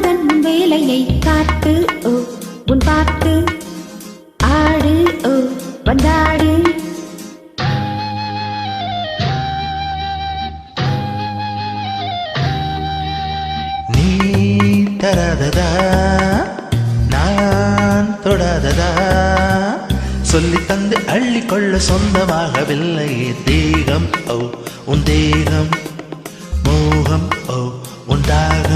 அதன் வேலையை பாட்டு ஓ உன் பாட்டு ஆடு ஓ வந்தாடு. நீ தராததா? நான் தொடாததா? சொல்லி தந்து அள்ளிக்கொள்ள சொந்தமாகவில்லை. தேகம் ஓ உன் தேகம். மோகம் ஓ உண்டாக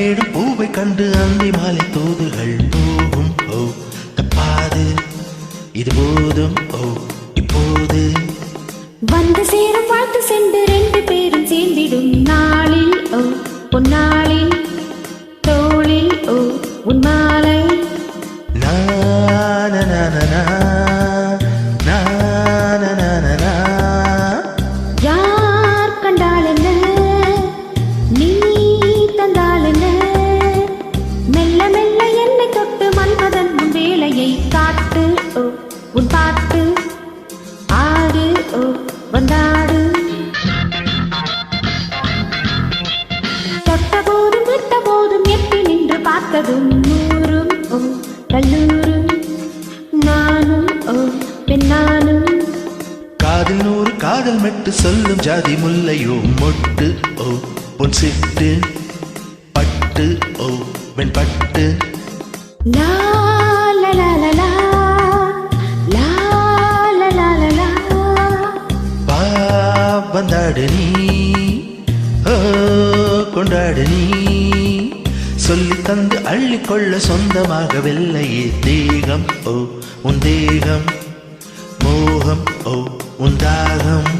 தேடும் பூவை கண்டு அந்தி மாலை தூதுகள். போகும் ஓ தப்பாது. இது போதும் ஓ இப்போது. வந்து சேரும் வாழ்த்து சென்று வேலையை காட்டு ஓ உன் பாட்டு. ஆடு ஓ வந்தாடு. தொட்ட போதும் விட்ட போதும் எட்டி நின்று பார்த்ததும் நூறும் ஓ கல்லூரும். நானும் ஓ பெண்ணானும். காதில் நூறு காதல் மெட்டு சொல்லும் ஜாதி முல்லையோ மொட்டு ஓ பொன் சிட்டு பட்டு ஓ வெண்பட்டு. லா வந்தாடு நீ. கொண்டாடு நீ. சொல்லி தந்து அள்ளிக்கொள்ள சொந்தமாகவில்லையே தேகம் ஓ உன் தேகம். மோகம் ஓ உன் தாகம்.